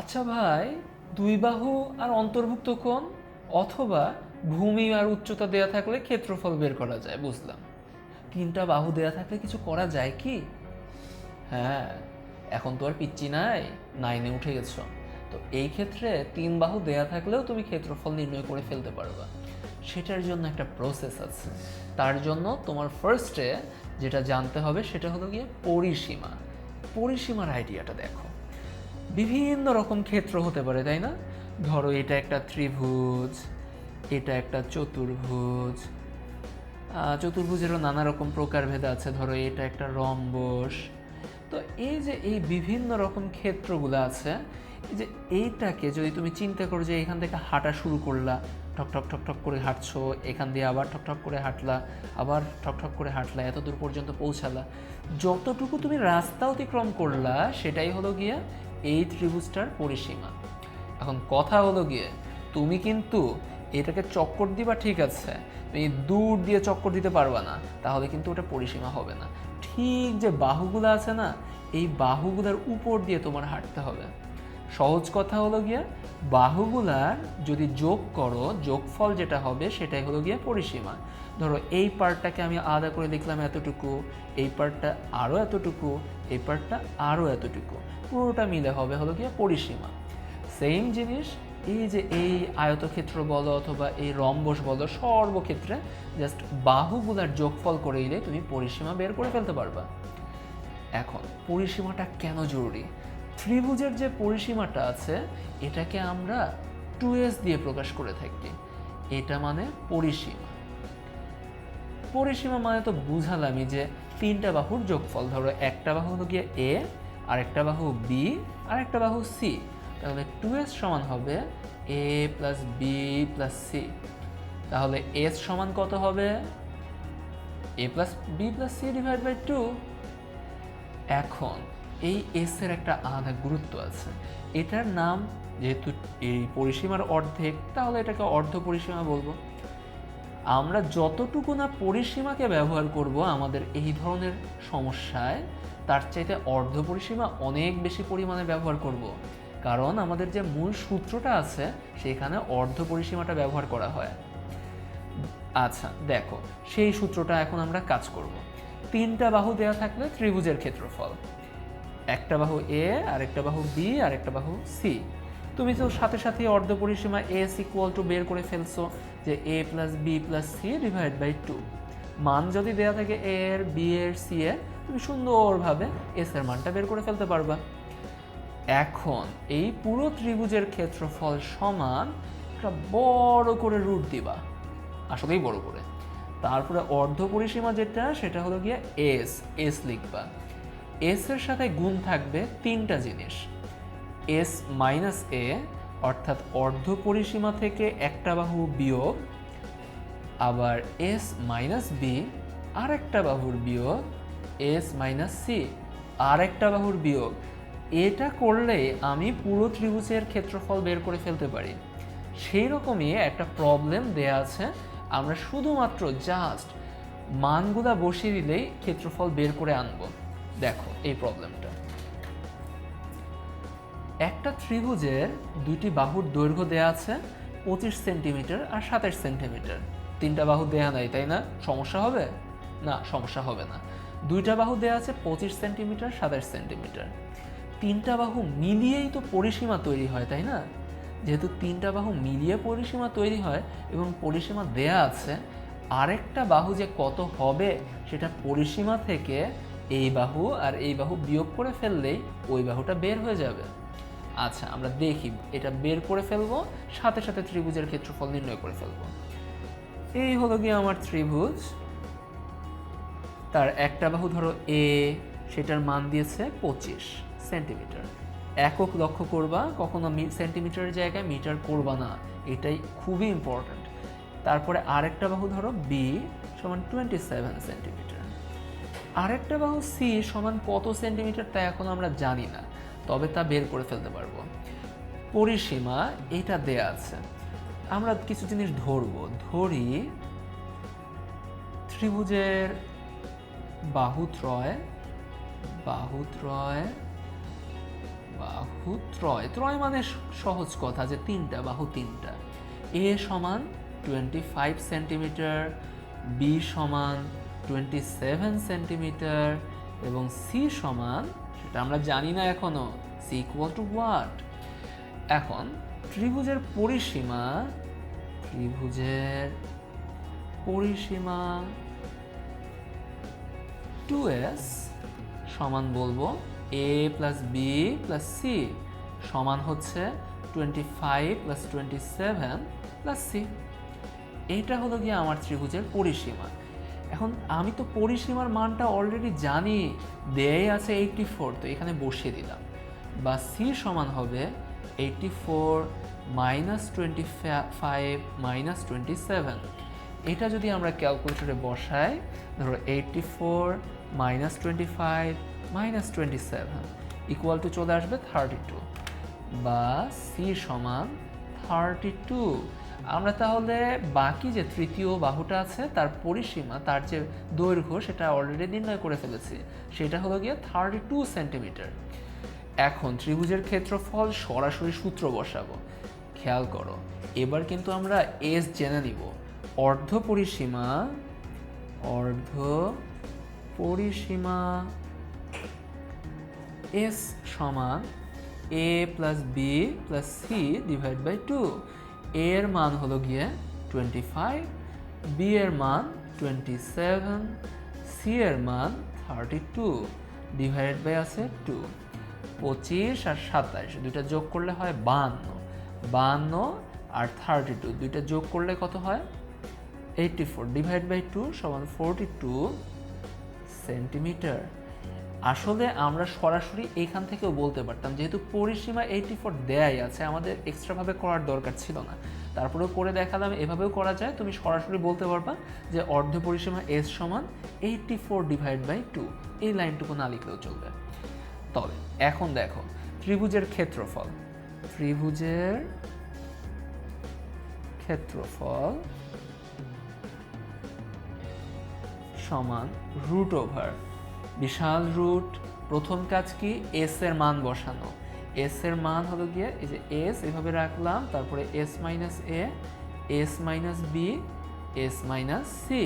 আচ্ছা ভাই, দুই বাহু আর অন্তর্ভুক্ত কোণ অথবা ভূমি আর উচ্চতা দেয়া থাকলে ক্ষেত্রফল বের করা যায়, বুঝলাম। তিনটা বাহু দেয়া থাকলে কিছু করা যায় কি? হ্যাঁ এখন তো আর পিচ্ছি নাই নাইনে উঠে গেছো। তো এই ক্ষেত্রে তিন বাহু দেয়া থাকলেও তুমি ক্ষেত্রফল নির্ণয় করে ফেলতে পারবা। সেটার জন্য একটা প্রসেস আছে। তার জন্য তোমার ফার্স্টে যেটা জানতে হবে সেটা হলো গিয়ে পরিসীমা। পরিসীমার আইডিয়াটা দেখো। বিভিন্ন রকম ক্ষেত্র হতে পারে, তাই না? ধরো এটা একটা ত্রিভুজ, এটা একটা চতুর্ভুজ চতুর্ভুজেরও নানা রকম প্রকারভেদ আছে। ধরো এটা একটা রম্বস। তো এই যে এই বিভিন্ন রকম ক্ষেত্রগুলো আছে যে এইটাকে যদি তুমি চিন্তা করো যে এখান থেকে হাঁটা শুরু করলা, ঠক ঠক ঠক ঠক করে হাঁটছো, এখান দিয়ে আবার ঠক ঠক করে হাঁটলা, আবার ঠক ঠক করে হাঁটলা, এত দূর পর্যন্ত পৌঁছালা, যতটুকু তুমি রাস্তা অতিক্রম করলা, সেটাই হলো গিয়ে এই ত্রিভুজটার পরিসীমা। এখন কথা হলো গিয়ে, তুমি কিন্তু এটাকে চক্কর দিবা ঠিক আছে, তুমি দূর দিয়ে চক্কর দিতে পারবা না, তাহলে কিন্তু ওটা পরিসীমা হবে না। ঠিক যে বাহুগুলো আছে না, এই বাহুগুলার উপর দিয়ে তোমার হাঁটতে হবে। সহজ কথা হলো গিয়ে, বাহুগুলার যদি যোগ করো, যোগফল যেটা হবে সেটাই হলো গিয়ে পরিসীমা। ধরো, এই পার্টটাকে আমি আলাদা করে লিখলাম এতটুকু, এই পার্টটা আরও এতটুকু, এই পার্টটা আরও এতটুকু। পুরোটা মিলে হবে হলো গিয়ে পরিসীমা। সেম জিনিস, এই যে এই আয়তক্ষেত্র বলো অথবা এই রম্বস বলো, সর্বক্ষেত্রে জাস্ট বাহুগুলার যোগফল করে দিলে তুমি পরিসীমা বের করে ফেলতে পারবা। এখন, পরিসীমাটা কেন জরুরি? ত্রিভুজের যে পরিসীমাটা আছে, এটাকে আমরা টু এস দিয়ে প্রকাশ করে থাকি। এটা মানে পরিসীমা। পরিসীমা মানে তো বুঝালামই যে তিনটা বাহুর যোগফল, ধরো একটা বাহু হলো গিয়ে এ আর একটা বাহু বি আর একটা বাহু সি তাহলে টু এস সমান হবে A plus B plus C তাহলে এস সমান কত হবে? A plus B plus C divide by two এখন এই এস এর একটা আলাদা গুরুত্ব আছে। এটার নাম, যেহেতু এই পরিসীমার অর্ধেক, তাহলে এটাকে অর্ধ পরিসীমা বলব। আমরা যতটুকু না পরিসীমাকে ব্যবহার করব আমাদের এই ধরনের সমস্যায়, তার চাইতে অর্ধ পরিসীমা অনেক বেশি পরিমাণে ব্যবহার করব। কারণ আমাদের যে মূল সূত্রটা আছে, সেখানে অর্ধ পরিসীমাটা ব্যবহার করা হয়। আচ্ছা দেখো, সেই সূত্রটা এখন আমরা কাজ করব। তিনটা বাহু দেওয়া থাকলে ত্রিভুজের ক্ষেত্রফল। একটা বাহু এ আর একটা বাহু বি আর একটা বাহু সি তুমি তো সাথে সাথে অর্ধ পরিসীমা এস ইকুয়াল টু বের করে ফেলছো যে A plus B plus C divide by two মান যদি দেওয়া থাকে এ এর বি এর সি এর, তুমি সুন্দরভাবে এস এর মানটা বের করে ফেলতে পারবা। এখন এই পুরো ত্রিভুজের ক্ষেত্রফল সমান একটা বড় করে রুট দিবা। আসলেই বড় করে। তারপরে অর্ধ পরিসীমা যেটা, সেটা হলো গিয়ে এস এস লিখবা। এস এর সাথে গুণ থাকবে তিনটা জিনিস। এস মাইনাস এ, অর্থাৎ অর্ধ পরিসীমা থেকে একটা বাহু বিয়োগ, আবার এস মাইনাস বি আর একটা বাহুর বিয়োগ, এস মাইনাস সি আর একটা বাহুর বিয়োগ। এটা করলে আমি পুরো ত্রিভুজের ক্ষেত্রফল বের করে ফেলতে পারি। সেই রকমই একটা প্রবলেম দেয়া আছে। আমরা শুধুমাত্র জাস্ট মানগুলা বসিয়ে দিলেই ক্ষেত্রফল বের করে আনব। দেখো এই প্রবলেমটা একটা ত্রিভুজের দুইটি বাহুর দৈর্ঘ্য দেয়া আছে পঁচিশ সেন্টিমিটার আর সাতাশ সেন্টিমিটার। তিনটা বাহু দেয়া নাই, তাই না? সমস্যা হবে? না, সমস্যা হবে না। দুইটা বাহু দেয়া আছে পঁচিশ সেন্টিমিটার, সাতাশ সেন্টিমিটার। তিনটা বাহু মিলিয়েই তো পরিসীমা তৈরি হয়, তাই না? যেহেতু তিনটা বাহু মিলিয়ে পরিসীমা তৈরি হয় এবং পরিসীমা দেয়া আছে, আরেকটা বাহু যে কত হবে সেটা পরিসীমা থেকে এই বাহু আর এই বাহু বিয়োগ করে ফেললেই ওই বাহুটা বের হয়ে যাবে। আচ্ছা আমরা দেখি, এটা বের করে ফেলব, সাথে সাথে ত্রিভুজের ক্ষেত্রফল নির্ণয় করে ফেলব। এই হলো গিয়ে আমার ত্রিভুজ। তার একটা বাহু ধরো এ সেটার মান দিয়েছে পঁচিশ সেন্টিমিটার। একক লক্ষ্য করবা, কখনো সেন্টিমিটারের জায়গায় মিটার করবা না, এটাই খুবই ইম্পর্ট্যান্ট তারপরে আরেকটা বাহু ধরো বি সমান টোয়েন্টি সেভেন সেন্টিমিটার। আরেকটা বাহু সি সমান কত সেন্টিমিটার তা এখন আমরা জানি না। তবে তা বের করে ফেলতে পারব। পরিসীমা এটা দেয়া আছে। আমরা কিছু জিনিস ধরবো। ধরি ত্রিভুজের বাহুত্রয় বাহুত্রয় বাহু ত্রয় ত্রয়। মানে সহজ কথা যে তিনটা, বাহু তিনটা। এ সমান টোয়েন্টি ফাইভ সেন্টিমিটার বি সমান টোয়েন্টি সেভেন সেন্টিমিটার এবং সি সমান আমরা জানি না এখনও। সি ইকুয়াল টু হোয়াট এখন ত্রিভুজের পরিসীমা ত্রিভুজের পরিসীমা টু এস সমান বলব A plus B plus C সমান হচ্ছে twenty five plus twenty seven plus C এইটা হলো গিয়ে আমার ত্রিভুজের পরিসীমা। এখন আমি তো পরিসীমার মানটা অলরেডি জানি দেয় আছে এইটটি ফোর তো এখানে বসিয়ে দিলাম। বা সি সমান হবে eighty four minus twenty five minus twenty seven এটা যদি আমরা ক্যালকুলেটরে বসাই, ধরো eighty four minus twenty five minus twenty seven equal to চলে আসবে থার্টি টু বা সি সমান থার্টি টু। আমরা তাহলে বাকি যে তৃতীয় বাহুটা আছে, তার পরিসীমা, তার যে দৈর্ঘ্য, সেটা অলরেডি নির্ণয় করে ফেলেছি। সেটা হলো গিয়ে থার্টি টু সেন্টিমিটার। এখন ত্রিভুজের ক্ষেত্রফল সরাসরি সূত্র বসাবো। খেয়াল করো, এবার কিন্তু আমরা এস জেনে নিব। অর্ধ পরিসীমা অর্ধ পরিসীমা এস সমান A plus B plus C divide by two এর মান হলো গিয়ে টোয়েন্টি ফাইভ বি এর মান টোয়েন্টি সেভেন সি এর মান থার্টি টু ডিভাইডেড বাই আছে টু পঁচিশ আর সাতাইশ, দুইটা যোগ করলে হয় বাহান্ন বাহান্ন আর থার্টি টু দুইটা যোগ করলে কত হয়? Eighty four divide by two সমান ফোরটি টু সেন্টিমিটার আসলে আমরা সরাসরি এখান থেকেও বলতে পারতাম, যেহেতু পরিসীমা এইটি ফোর দেয়াই আছে, আমাদের এক্সট্রাভাবে করার দরকার ছিল না। তারপরেও করে দেখালাম, এভাবেও করা যায়, তুমি সরাসরি বলতে পারবা যে অর্ধ পরিসীমা এস সমান eighty four divide by two এই লাইনটুকু না লিখলেও চলবে। তবে এখন দেখো, ত্রিভুজের ক্ষেত্রফল ত্রিভুজের ক্ষেত্রফল সমান রুট ওভার বিশাল রুট, প্রথম কাজ কি? এস এর মান বসানো। এস এর মান হলো গিয়ে, এই যে এস এভাবে রাখলাম, তারপরে S minus A S minus B S minus C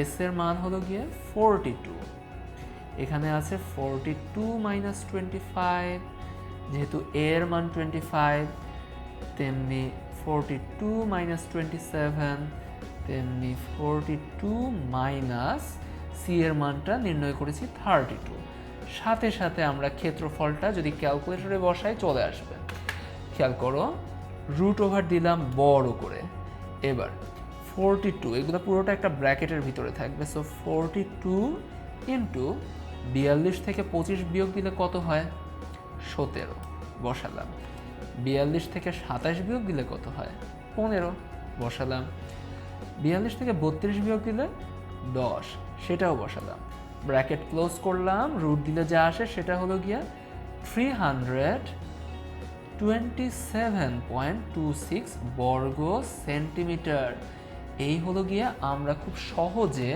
S এর মান হলো গিয়ে ফোরটি টু এখানে আছে forty two minus twenty five যেহেতু এর মান টোয়েন্টি ফাইভ তেমনি forty two minus twenty seven তেমনি ফোরটি টু মাইনাস সি এর মানটা নির্ণয় করেছি থার্টি টু সাথে সাথে আমরা ক্ষেত্রফলটা যদি ক্যালকুলেটরে বসাই চলে আসবে। খেয়াল করো রুট ওভার দিলাম বড় করে। এবার ফোরটি টু এগুলো পুরোটা একটা ব্র্যাকেটের ভিতরে থাকবে। সো ফোরটি টু ইন্টু বিয়াল্লিশ থেকে পঁচিশ বিয়োগ দিলে কত হয়? সতেরো, বসালাম। বিয়াল্লিশ থেকে সাতাশ বিয়োগ দিলে কত হয়? পনেরো, বসালাম। বিয়াল্লিশ থেকে বত্রিশ বিয়োগ দিলে দশ। সেটাও বসালাম। ব্র্যাকেট ক্লোজ করলাম রুট দিলে যা আসে সেটা হলো গিয়া three hundred twenty seven point two six বর্গ সেন্টিমিটার এই হলো গিয়ে আমরা খুব সহজে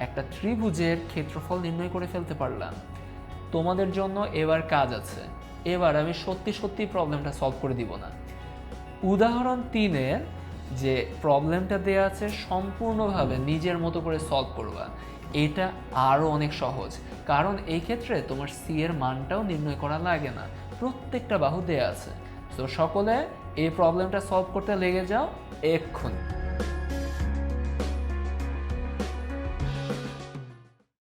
একটা ত্রিভুজের ক্ষেত্রফল নির্ণয় করে ফেলতে পারলাম। তোমাদের জন্য এবার কাজ আছে। এবার আমি সত্যি সত্যি প্রবলেমটা সলভ করে দিব না। উদাহরণ তিনের যে প্রবলেমটা দেওয়া আছে সম্পূর্ণভাবে নিজের মতো করে সলভ করবা। এটা আরও অনেক সহজ। কারণ এই ক্ষেত্রে তোমার সি এর মানটাও নির্ণয় করা লাগে না। প্রত্যেকটা বাহু দেয়া আছে। তো সকলে এই প্রবলেমটা সলভ করতে লেগে যাও এক্ষুনি।